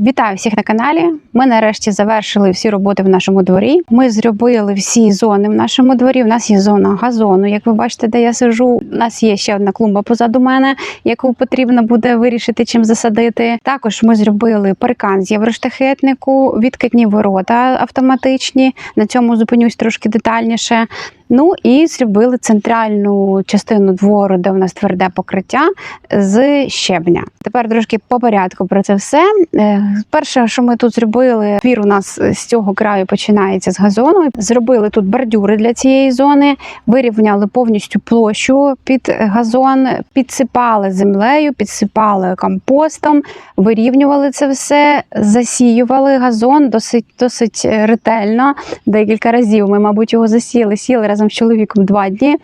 Вітаю всіх на каналі. Ми нарешті завершили всі роботи в нашому дворі. Ми зробили всі зони в нашому дворі. У нас є зона газону. Як ви бачите, де я сижу. У нас є ще одна клумба позаду мене, яку потрібно буде вирішити, чим засадити. Також ми зробили паркан з євроштахетнику, відкатні ворота автоматичні. На цьому зупинюсь трошки детальніше. Ну і зробили центральну частину двору, де в нас тверде покриття з щебня. Тепер трошки по порядку про це все. Е, Перше, що ми тут зробили, двір у нас з цього краю починається з газону. Зробили тут бордюри для цієї зони, вирівняли повністю площу під газон, підсипали землею, підсипали компостом, вирівнювали це все, засіювали газон досить досить ретельно. Декілька разів ми, мабуть, його засіяли, сіли разом з чоловіком два дні.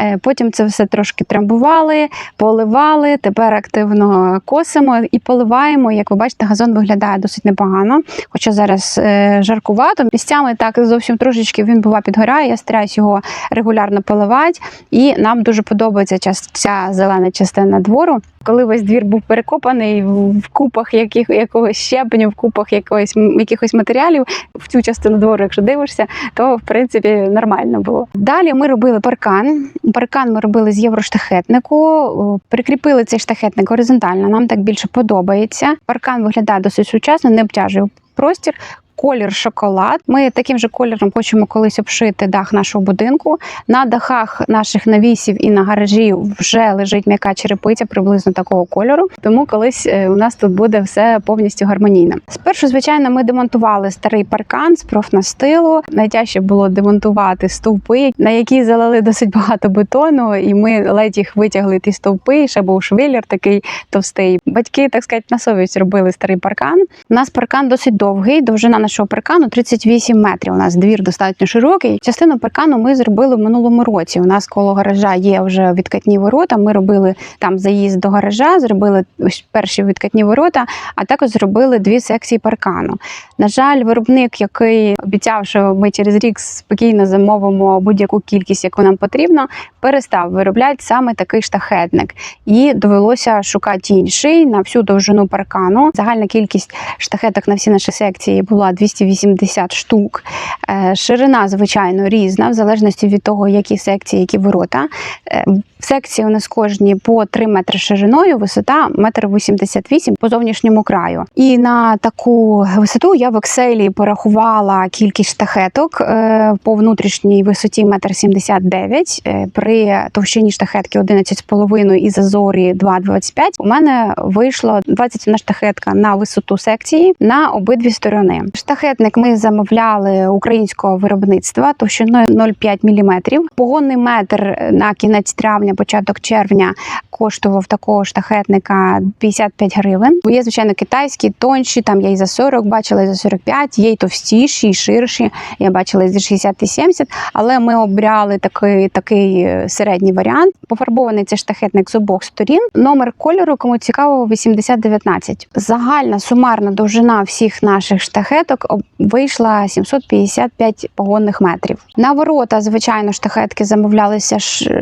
Е, Потім це все трошки трамбували, поливали. Тепер активно косимо і поливаємо. Як ви бачите, газон виглядає досить непогано. Хоча зараз е, жаркувато. Місцями так зовсім трошечки він бува підгорає. Я стараюсь його регулярно поливати. І нам дуже подобається ця зелена частина двору. Коли весь двір був перекопаний в купах яких, якогось щебеню, в купах якогось, якихось матеріалів, в цю частину двору, якщо дивишся, то в принципі нормально було. Далі ми робили паркан. Паркан ми робили з євроштахетнику. Прикріпили цей штахетник горизонтально. Нам так більше подобається. Паркан виглядає досить сучасно, не обтяжує простір. Колір шоколад. Ми таким же кольором хочемо колись обшити дах нашого будинку. На дахах наших навісів і на гаражі вже лежить м'яка черепиця приблизно такого кольору. Тому колись е, у нас тут буде все повністю гармонійно. Спершу, звичайно, ми демонтували старий паркан з профнастилу. Найтяжче було демонтувати стовпи, на які залили досить багато бетону, і ми ледь їх витягли ті стовпи. Ще був швеллер такий товстий. Батьки, так сказати, на совість робили старий паркан. У нас паркан досить довгий. Довжина нашого паркану 38 метрів. У нас двір достатньо широкий. Частину паркану ми зробили в минулому році. У нас коло гаража є вже відкатні ворота. Ми робили там заїзд до гаража, зробили перші відкатні ворота, а також зробили дві секції паркану. На жаль, виробник, який обіцяв, що ми через рік спокійно замовимо будь-яку кількість, яку нам потрібно, перестав виробляти саме такий штахетник. І довелося шукати інший на всю довжину паркану. Загальна кількість штахеток на всі наші секції була 280 штук. Е, Ширина, звичайно, різна, в залежності від того, які секції, які ворота. Е, Секції у нас кожні по 3 метри шириною, висота 1,88 м по зовнішньому краю. І на таку висоту я в Excel порахувала кількість штахеток е, по внутрішній висоті 1,79 м. При товщині штахетки 11,5 і зазорі 2,25 у мене вийшло 21 штахетка на висоту секції на обидві сторони. Штахетник ми замовляли українського виробництва товщиною 0,5 мм. Погонний метр на кінець травня, початок червня коштував такого штахетника 55 гривень. Є, звичайно, китайські, тонші, там я і за 40 бачила, і за 45, є і товстіші, і ширші. Я бачила і за 60 і 70, але ми обрали такий, такий е, середній варіант. Пофарбований цей штахетник з обох сторін. Номер кольору, кому цікаво, 8019. Загальна сумарна довжина всіх наших штахеток об- вийшла 755 погонних метрів. На ворота, звичайно, штахетки замовлялися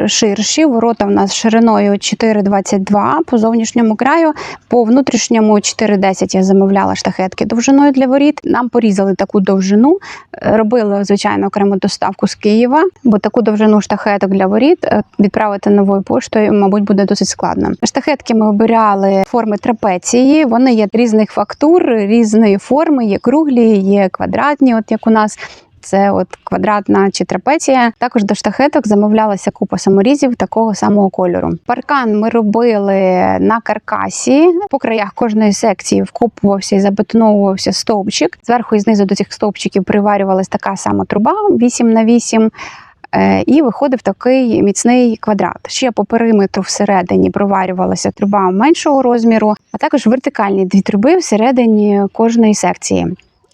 ширші. Ворота в нас шириною 4,22 по зовнішньому краю. По внутрішньому 4,10 я замовляла штахетки довжиною для воріт. Нам порізали таку довжину. Е, Робили, звичайно, окрему доставку з Києва, бо таку довжину штахеток для воріт е, відправити новою поштою, мабуть, буде досить складно. Штахетки ми обирали форми трапеції. Вони є різних фактур, різної форми, є круглі, є квадратні, от як у нас. Це от квадратна чи трапеція. Також до штахеток замовлялася купа саморізів такого самого кольору. Паркан ми робили на каркасі. По краях кожної секції вкопувався і забетоновувався стовпчик. Зверху і знизу до цих стовпчиків приварювалась така сама труба 8 на 8 Е, І виходив такий міцний квадрат. Ще по периметру всередині проварювалася труба меншого розміру, а також вертикальні дві труби всередині кожної секції.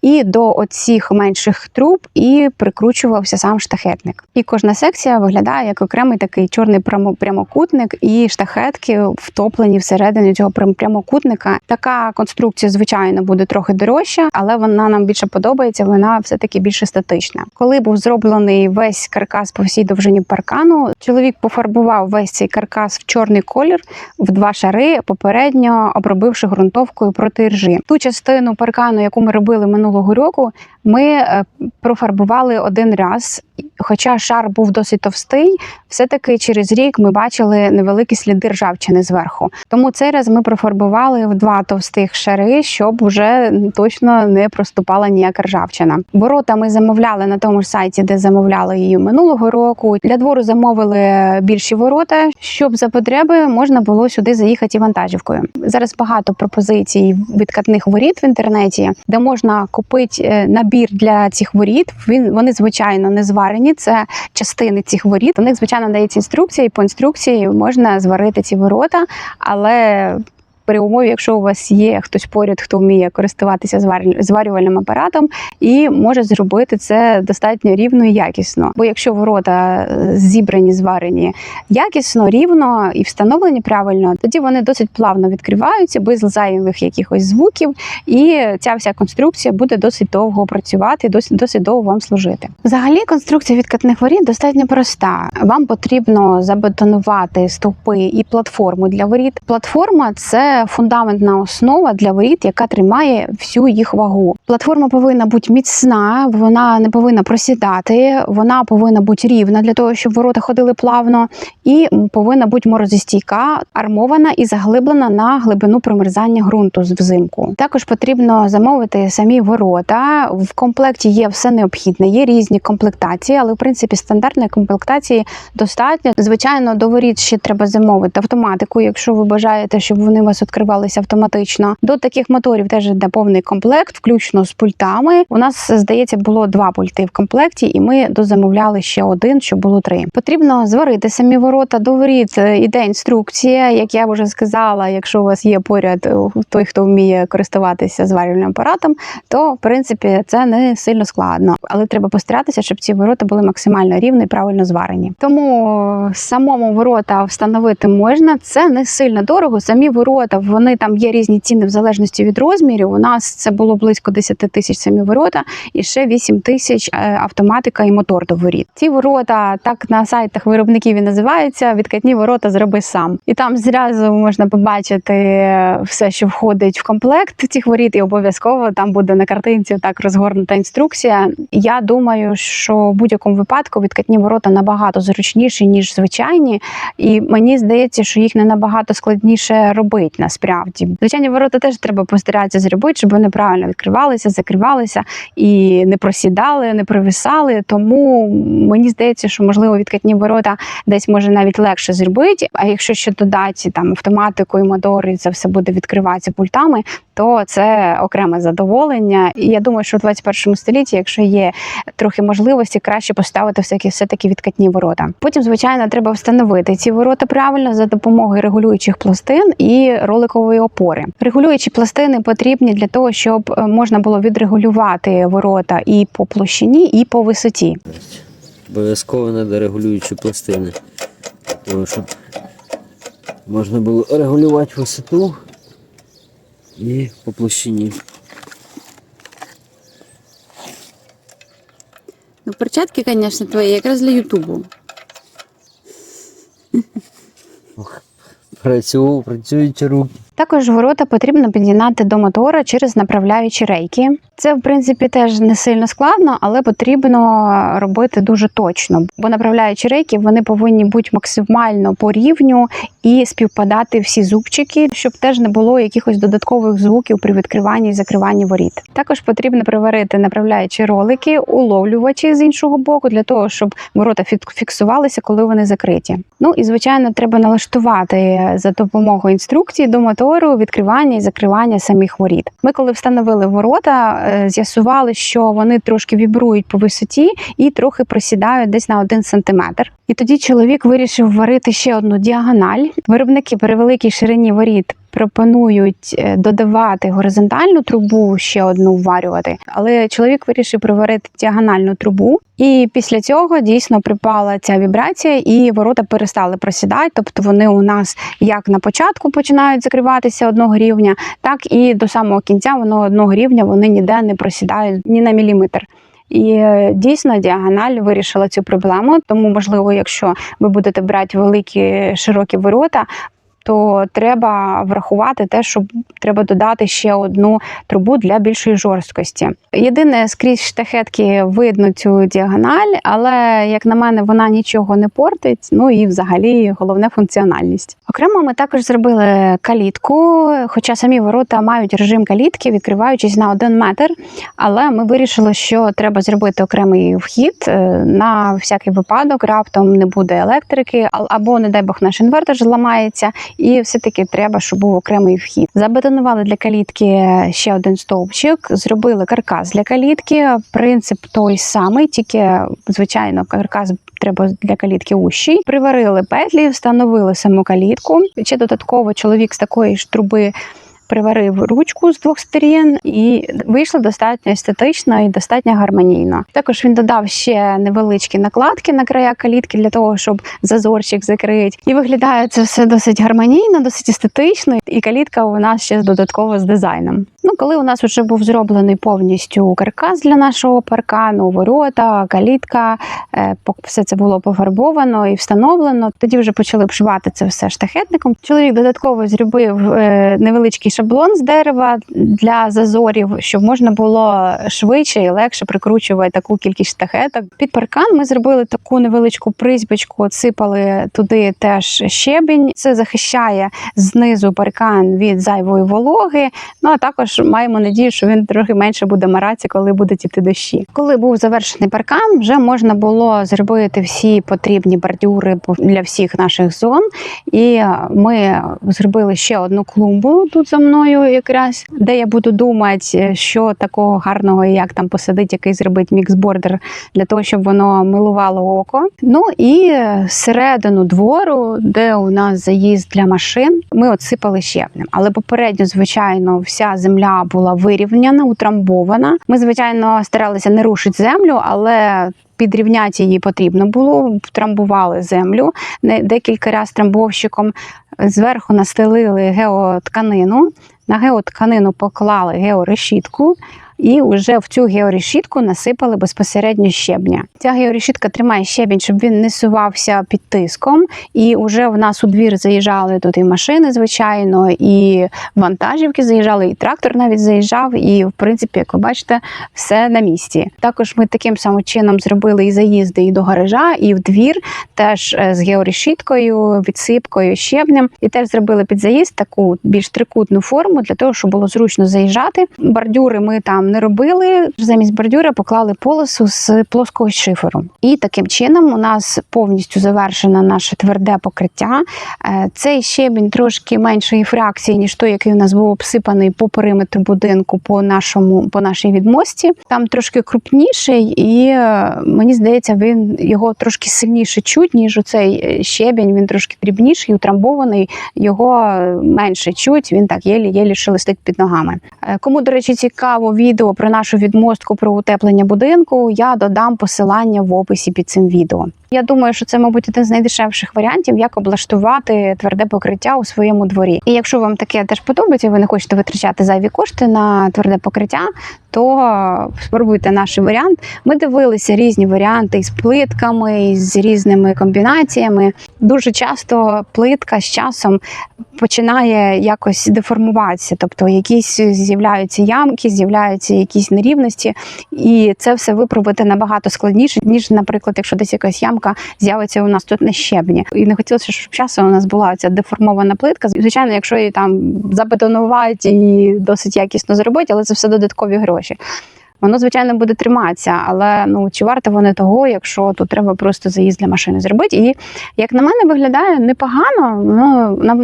І до оцих менших труб і прикручувався сам штахетник. І кожна секція виглядає як окремий такий чорний прямо- прямокутник, і штахетки втоплені всередині цього прям- прямокутника. Така конструкція, звичайно, буде трохи дорожча, але вона нам більше подобається. Вона все таки більше статична. Коли був зроблений весь каркас по всій довжині паркану, чоловік пофарбував весь цей каркас в чорний колір в два шари, попередньо обробивши ґрунтовкою проти ржі. Ту частину паркану, яку ми робили минулого року, ми е, профарбували один раз. Хоча шар був досить товстий, все-таки через рік ми бачили невеликі сліди ржавчини зверху. Тому цей раз ми профарбували в два товстих шари, щоб вже точно не проступала ніяка ржавчина. Ворота ми замовляли на тому ж сайті, де замовляли її минулого року. Для двору замовили більші ворота, щоб за потреби можна було сюди заїхати вантажівкою. Зараз багато пропозицій відкатних воріт в інтернеті, де можна купити е, набір для цих воріт. Він вони звичайно не зварені. Це частини цих воріт. У них звичайно дається інструкція, і по інструкції можна зварити ці ворота, але при умові, якщо у вас є хтось поряд, хто вміє користуватися зварю- зварювальним апаратом і може зробити це достатньо рівно і якісно. Бо якщо ворота е, зібрані, зварені якісно, рівно і встановлені правильно, тоді вони досить плавно відкриваються без зайвих якихось звуків, і ця вся конструкція буде досить довго працювати, досить досить довго вам служити. Взагалі, конструкція відкатних воріт достатньо проста. Вам потрібно забетонувати стовпи і платформу для воріт. Платформа це фундаментна основа для воріт, яка тримає всю їх вагу. Платформа повинна бути міцна, вона не повинна просідати, вона повинна бути рівна для того, щоб ворота ходили плавно, і повинна бути морозостійка, армована і заглиблена на глибину промерзання ґрунту взимку. Також потрібно замовити самі ворота. В комплекті є все необхідне, є різні комплектації, але в принципі стандартної комплектації достатньо. Звичайно, до воріт ще треба замовити автоматику, якщо ви бажаєте, щоб вони вас відкривалися автоматично. До таких моторів теж йде повний комплект, включно з пультами. У нас здається було два пульти в комплекті, і ми дозамовляли ще один, щоб було три. Потрібно зварити самі ворота. До воріт е, іде інструкція, як я вже сказала. Якщо у вас є поряд е, той, хто вміє користуватися зварювальним апаратом, то в принципі це не сильно складно, але треба постаратися, щоб ці ворота були максимально рівні і правильно зварені. Тому е, самому ворота встановити можна. Це не сильно дорого. Самі ворота вони там є різні ціни в залежності від розмірів. У нас це було близько 10 тисяч самі ворота, і ще 8 тисяч е, автоматика і мотор до воріт. Ці ворота так на сайтах виробників і називаються відкатні ворота зроби сам. І там зразу можна побачити все, що входить в комплект цих воріт, і обов'язково там буде на картинці так розгорнута інструкція. Я думаю, що в будь-якому випадку відкатні ворота набагато зручніші ніж звичайні, і мені здається, що їх не набагато складніше робити насправді. Звичайні ворота теж треба постаратися зробити, щоб вони правильно відкривалися, закривалися і не просідали, не провисали. Тому мені здається, що можливо відкатні ворота десь може навіть легше зробити. А якщо ще додати там автоматику і мотор, це все буде відкриватися пультами, то це окреме задоволення. І я думаю, що в 21 столітті, якщо є трохи можливості, краще поставити все-таки все-таки відкатні ворота. Потім, звичайно, треба встановити ці ворота правильно за допомогою регулюючих пластин і роликової опори. Регулюючі пластини потрібні для того, щоб е, можна було відрегулювати ворота і по площині, і по висоті. Обов'язково треба регулюючі пластини. Тому щоб можна було регулювати висоту і по площині. Ну, перчатки, звісно, твої, якраз для Ютубу. Працював, працюють руки. Також ворота потрібно під'єднати до мотора через направляючі рейки. Це, в принципі, теж не сильно складно, але потрібно робити дуже точно, бо направляючі рейки вони повинні бути максимально по рівню і співпадати всі зубчики, щоб теж не було якихось додаткових звуків при відкриванні і закриванні воріт. Також потрібно приварити направляючі ролики, уловлювачі з іншого боку, для того, щоб ворота фіксувалися, коли вони закриті. Ну і звичайно, треба налаштувати за допомогою інструкції до мотору відкривання і закривання самих воріт. Ми, коли встановили ворота, е, з'ясували, що вони трошки вібрують по висоті і трохи просідають десь на один сантиметр. І тоді чоловік вирішив варити ще одну діагональ. Виробники при великій ширині воріт пропонують е, додавати горизонтальну трубу, ще одну вварювати. Але чоловік вирішив приварити діагональну трубу. І після цього дійсно припала ця вібрація, і ворота перестали просідати. Тобто вони у нас як на початку починають закриватися одного рівня, так і до самого кінця воно одного рівня вони ніде не просідають ні на міліметр. І е, дійсно діагональ вирішила цю проблему. Тому, можливо, якщо ви будете брати великі широкі ворота. То треба врахувати те, що треба додати ще одну трубу для більшої жорсткості. Єдине, скрізь штахетки видно цю діагональ, але як на мене, вона нічого не портить. Ну і взагалі головне функціональність. Окремо, ми також зробили калітку, хоча самі ворота мають режим калітки, відкриваючись на один метр. Але ми вирішили, що треба зробити окремий вхід е, на всякий випадок. Раптом не буде електрики, або, не дай Бог, наш інвертор зламається, і все-таки треба, щоб був окремий вхід. Забетонували для калітки ще один стовпчик, зробили каркас для калітки. Принцип той самий, тільки звичайно каркас. Треба для калітки ущий. Приварили петлі, встановили саму калітку. Ще додатково чоловік з такої ж труби приварив ручку з двох сторін, і вийшло достатньо естетично і достатньо гармонійно. Також він додав ще невеличкі накладки на края калітки для того, щоб зазорчик закрити. І виглядає це все досить гармонійно, досить естетично. І калітка у нас ще додатково з дизайном. Ну, коли у нас вже був зроблений повністю каркас для нашого паркану, ворота, калітка, е, все це було пофарбовано і встановлено. Тоді вже почали обшивати це все штахетником. Чоловік додатково зробив е, невеличкий шаблон з дерева для зазорів, щоб можна було швидше і легше прикручувати таку кількість штахеток. Під паркан ми зробили таку невеличку призьбочку, сипали туди теж щебінь. Це захищає знизу паркан від зайвої вологи. Ну а також маємо надію, що він трохи менше буде маратися, коли будуть іти дощі. Коли був завершений паркан, вже можна було зробити всі потрібні бордюри для всіх наших зон. І е, ми зробили ще одну клумбу тут за мною, якраз де я буду думати, що такого гарного, як там посадити, який зробити міксбордер для того, щоб воно милувало око. Ну і е, середину двору, де у нас заїзд для машин, ми отсипали щебнем. Але попередньо, звичайно, вся земля була вирівняна, утрамбована. Ми, звичайно, старалися не рушити землю, але. Підрівняти її потрібно було, трамбували землю декілька разів трамбовщиком. Зверху настелили геотканину, на геотканину поклали георешітку, і вже в цю георешітку насипали безпосередньо щебня. Ця георешітка тримає щебінь, щоб він не сувався під тиском. І вже в нас у двір заїжджали тут і машини, звичайно, і вантажівки заїжджали, і трактор навіть заїжджав. І в принципі, як ви бачите, все на місці. Також ми таким самим чином зробили і заїзди і до гаража, і в двір, теж е, з георешіткою, відсипкою, щебнем. І теж зробили під заїзд таку більш трикутну форму для того, щоб було зручно заїжджати. Бордюри ми там не робили. Замість бордюра поклали полосу з плоского шиферу. І таким чином у нас повністю завершено наше тверде покриття. Е, Цей щебінь трошки меншої фракції, ніж той, який у нас був обсипаний по периметру будинку, по нашому по нашій відмості. Там трошки крупніший, і е, мені здається, він його трошки сильніше чуть, ніж оцей е, щебінь. Він трошки дрібніший, утрамбований. Його менше чуть. Він так єлі-єлі шелестить під ногами. Кому, до речі, цікаво відео про нашу відмостку про утеплення будинку, я додам посилання в описі під цим відео. Я думаю, що це, мабуть, один з найдешевших варіантів, як облаштувати тверде покриття у своєму дворі. І якщо вам таке теж подобається, ви не хочете витрачати зайві кошти на тверде покриття, то спробуйте наш варіант. Ми дивилися різні варіанти із плитками, із різними комбінаціями. Дуже часто плитка з часом починає якось деформуватися, тобто якісь з'являються ямки, з'являються якісь нерівності, і це все виправити набагато складніше, ніж, наприклад, якщо десь якась ямка з'явиться у нас тут на щебні. І не хотілося, щоб часом у нас була ця деформована плитка. Звичайно, якщо її там забетонувати і досить якісно зробити, але це все додаткові гроші. Воно, звичайно, буде триматися, але ну чи варто вони того, якщо тут треба просто заїзд для машини зробити? І як на мене виглядає непогано. Ну нам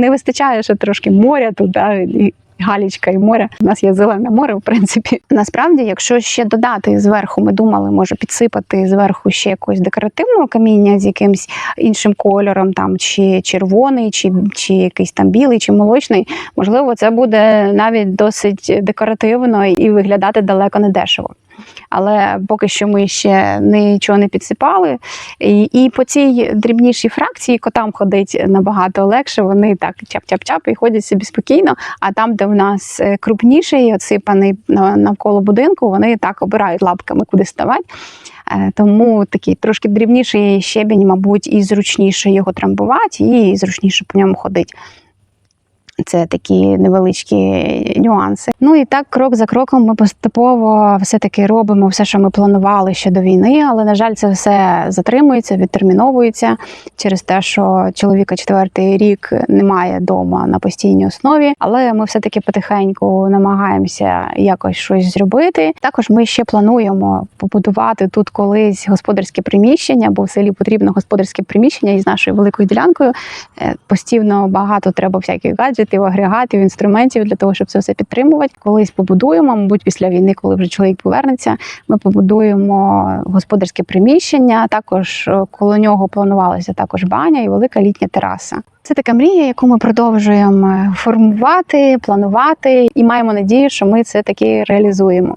не вистачає ще трошки моря тут, да, і Галічка і море. У нас є зелене море, в принципі. Насправді, якщо ще додати зверху, ми думали, може підсипати зверху ще якогось декоративного каміння з якимсь іншим кольором, там чи червоний, чи, чи якийсь там білий, чи молочний. Можливо, це буде навіть досить декоративно і виглядати далеко не дешево. Але поки що ми ще нічого не підсипали. І, і по цій дрібнішій фракції котам ходить набагато легше. Вони так чап-чап-чап і ходять собі спокійно. А там, де в нас е, крупніший, отсипаний навколо будинку, вони так обирають лапками, куди ставати. Е, Тому такий трошки дрібніший щебінь, мабуть, і зручніше його трамбувати, і зручніше по ньому ходити. Це такі невеличкі нюанси. Ну і так, крок за кроком, ми поступово все-таки робимо все, що ми планували ще до війни, але на жаль, це все затримується, відтерміновується через те, що чоловіка четвертий рік немає вдома на постійній основі. Але ми все-таки потихеньку намагаємося якось щось зробити. Також ми ще плануємо побудувати тут колись господарське приміщення, бо в селі потрібно господарське приміщення із нашою великою ділянкою. Е, Постійно багато треба всяких гаджетів, агрегатів, інструментів для того, щоб це все підтримувати. Колись побудуємо, мабуть, після війни, коли вже чоловік повернеться, ми побудуємо господарське приміщення. Також е, коло нього планувалася також баня і велика літня тераса. Це така мрія, яку ми продовжуємо формувати, планувати, і маємо надію, що ми це таки реалізуємо.